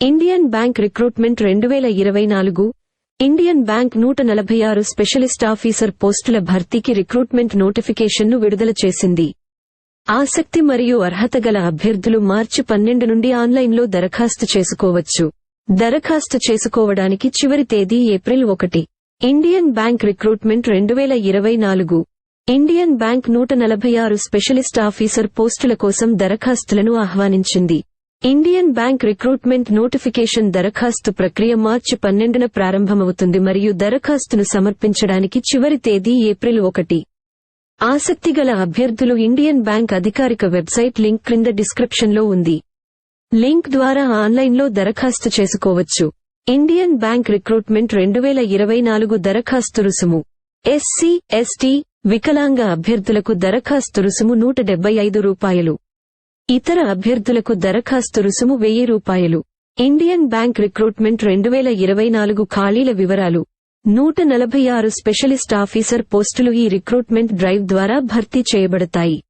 Indian bank recruitment రెండు వేల ఇరవై నాలుగు. ఇండియన్ బ్యాంక్ నూట నలభై ఆరు స్పెషలిస్ట్ ఆఫీసర్ పోస్టుల భర్తీకి రిక్రూట్మెంట్ నోటిఫికేషన్ను విడుదల చేసింది. ఆసక్తి మరియు అర్హత గల అభ్యర్థులు మార్చి పన్నెండు నుండి ఆన్లైన్లో దరఖాస్తు చేసుకోవచ్చు. దరఖాస్తు చేసుకోవడానికి చివరి తేదీ ఏప్రిల్ ఒకటి. ఇండియన్ బ్యాంక్ రిక్రూట్మెంట్ రెండు వేల ఇరవై నాలుగు. ఇండియన్ బ్యాంక్ నూట నలభై ఆరు స్పెషలిస్ట్ ఆఫీసర్ పోస్టుల కోసం దరఖాస్తులను ఆహ్వానించింది. ఇండియన్ బ్యాంక్ రిక్రూట్మెంట్ నోటిఫికేషన్ దరఖాస్తు ప్రక్రియ మార్చి పన్నెండున ప్రారంభమవుతుంది మరియు దరఖాస్తును సమర్పించడానికి చివరి తేదీ ఏప్రిల్ ఒకటి. ఆసక్తిగల అభ్యర్థులు ఇండియన్ బ్యాంక్ అధికారిక వెబ్సైట్ లింక్ క్రింద డిస్క్రిప్షన్లో ఉంది. లింక్ ద్వారా ఆన్లైన్లో దరఖాస్తు చేసుకోవచ్చు. ఇండియన్ బ్యాంక్ రిక్రూట్మెంట్ రెండు వేల ఇరవై నాలుగు దరఖాస్తు రుసుము. ఎస్సీ ఎస్టీ వికలాంగ అభ్యర్థులకు దరఖాస్తు రుసుము నూట డెబ్బై ఐదు రూపాయలు. ఇతర అభ్యర్థులకు దరఖాస్తు రుసుము వెయ్యి రూపాయలు. ఇండియన్ బ్యాంక్ రిక్రూట్మెంట్ రెండు వేల ఇరవై నాలుగు ఖాళీల వివరాలు. నూట నలభై ఆరు స్పెషలిస్ట్ ఆఫీసర్ పోస్టులు ఈ రిక్రూట్మెంట్ డ్రైవ్ ద్వారా భర్తీ చేయబడతాయి.